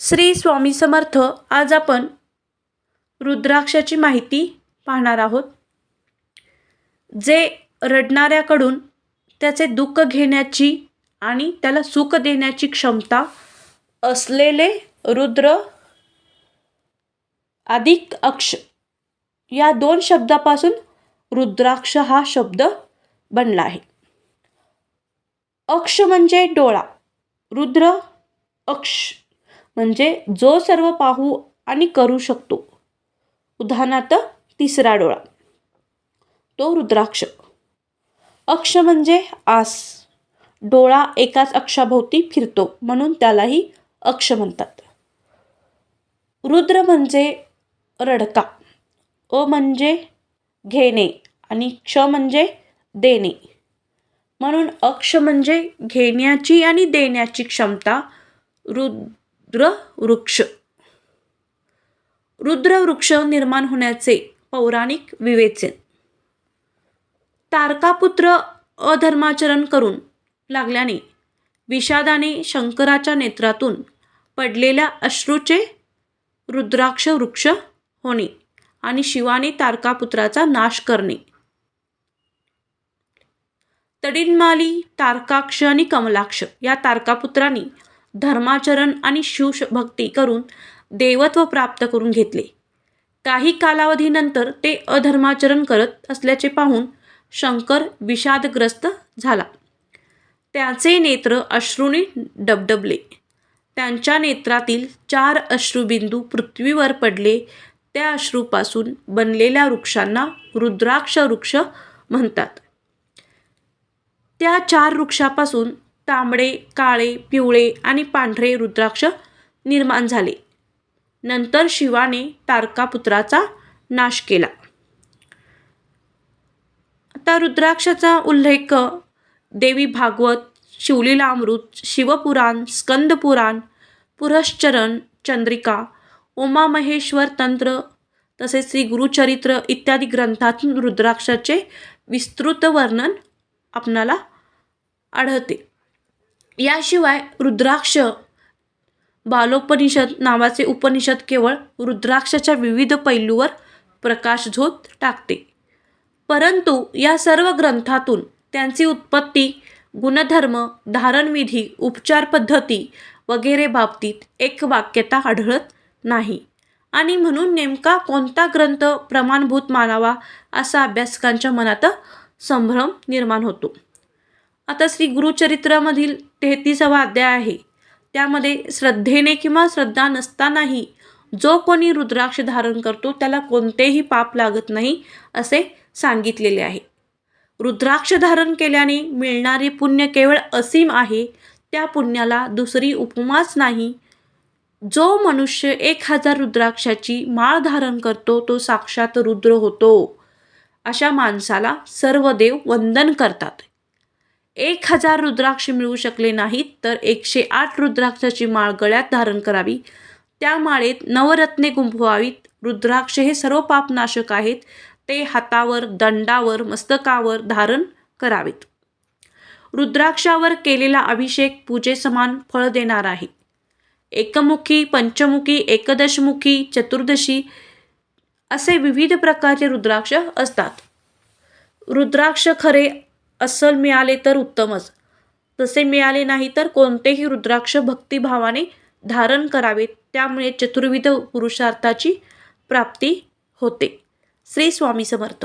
श्री स्वामी समर्थ आज आपण रुद्राक्षाची माहिती पाहणार आहोत. जे रडणाऱ्याकडून त्याचे दुःख घेण्याची आणि त्याला सुख देण्याची क्षमता असलेले रुद्र अधिक अक्ष या दोन शब्दापासून रुद्राक्ष हा शब्द बनला आहे. अक्ष म्हणजे डोळा रुद्र अक्ष म्हणजे जो सर्व पाहू आणि करू शकतो. उदाहरणार्थ तिसरा डोळा. तो रुद्राक्ष. अक्ष म्हणजे आस. डोळा एकाच अक्षाभोवती फिरतो म्हणून त्यालाही अक्ष म्हणतात. रुद्र म्हणजे रडका. अ म्हणजे घेणे आणि क्ष म्हणजे देणे. म्हणून अक्ष म्हणजे घेण्याची आणि देण्याची क्षमता रुद्र रुद्रवृक्ष. रुद्र वृक्ष निर्माण होण्याचे पौराणिक विवेचन. तारकापुत्र अधर्माचरण करून लागल्याने विषादाने शंकराच्या नेत्रातून पडलेल्या अश्रूचे रुद्राक्ष वृक्ष होणे आणि शिवाने तारकापुत्राचा नाश करणे. तडिन्माली तारकाक्ष आणि कमलाक्ष या तारकापुत्रांनी धर्माचरण आणि शिवभक्ती करून देवत्व प्राप्त करून घेतले. काही कालावधीनंतर ते अधर्माचरण करत असल्याचे पाहून शंकर विषादग्रस्त झाला. त्याचे नेत्र अश्रूने डबडबले. त्यांच्या नेत्रातील चार अश्रुबिंदू पृथ्वीवर पडले. त्या अश्रूपासून बनलेल्या वृक्षांना रुद्राक्ष वृक्ष म्हणतात. त्या चार वृक्षापासून तांबडे काळे पिवळे आणि पांढरे रुद्राक्ष निर्माण झाले. नंतर शिवाने तारकापुत्राचा नाश केला. आता रुद्राक्षाचा उल्लेख देवी भागवत शिवलीलामृत शिवपुराण स्कंदपुराण पुरश्चरण चंद्रिका उमामहेश्वर तंत्र तसेच श्री गुरुचरित्र इत्यादी ग्रंथातून रुद्राक्षाचे विस्तृत वर्णन आपणाला आढळते. याशिवाय रुद्राक्ष बालोपनिषद नावाचे उपनिषद केवळ रुद्राक्षाच्या विविध पैलूवर प्रकाशझोत टाकते. परंतु या सर्व ग्रंथातून त्यांची उत्पत्ती गुणधर्म धारणविधी उपचार पद्धती वगैरे बाबतीत एक वाक्यता आढळत नाही. आणि म्हणून नेमका कोणता ग्रंथ प्रमाणभूत मानावा असा अभ्यासकांच्या मनात संभ्रम निर्माण होतो. आता श्री गुरुचरित्रामधील तेहतीसावा अध्याय आहे. त्यामध्ये श्रद्धेने किंवा श्रद्धा नसतानाही जो कोणी रुद्राक्ष धारण करतो त्याला कोणतेही पाप लागत नाही असे सांगितलेले आहे. रुद्राक्ष धारण केल्याने मिळणारे पुण्य केवळ असीम आहे त्या पुण्याला दुसरी उपमाच नाही. जो मनुष्य एक हजार रुद्राक्षाची माळ धारण करतो तो साक्षात रुद्र होतो. अशा माणसाला सर्व देव वंदन करतात. एक हजार रुद्राक्ष मिळू शकले नाहीत तर एकशे आठ रुद्राक्षाची माळ गळ्यात धारण करावी. त्या माळेत नवरत्ने गुंफवावीत. रुद्राक्ष हे सर्व पापनाशक आहेत. ते हातावर दंडावर मस्तकावर धारण करावेत. रुद्राक्षावर केलेला अभिषेक पूजेसमान फळ देणार आहे. एकमुखी पंचमुखी एकदशमुखी चतुर्दशी असे विविध प्रकारचे रुद्राक्ष असतात. रुद्राक्ष खरे अस्सल मिळाले तर उत्तमच. तसे मिळाले नाही तर कोणतेही रुद्राक्ष भक्तिभावाने धारण करावे त्यामुळे चतुर्विध पुरुषार्थाची प्राप्ती होते. श्री स्वामी समर्थ.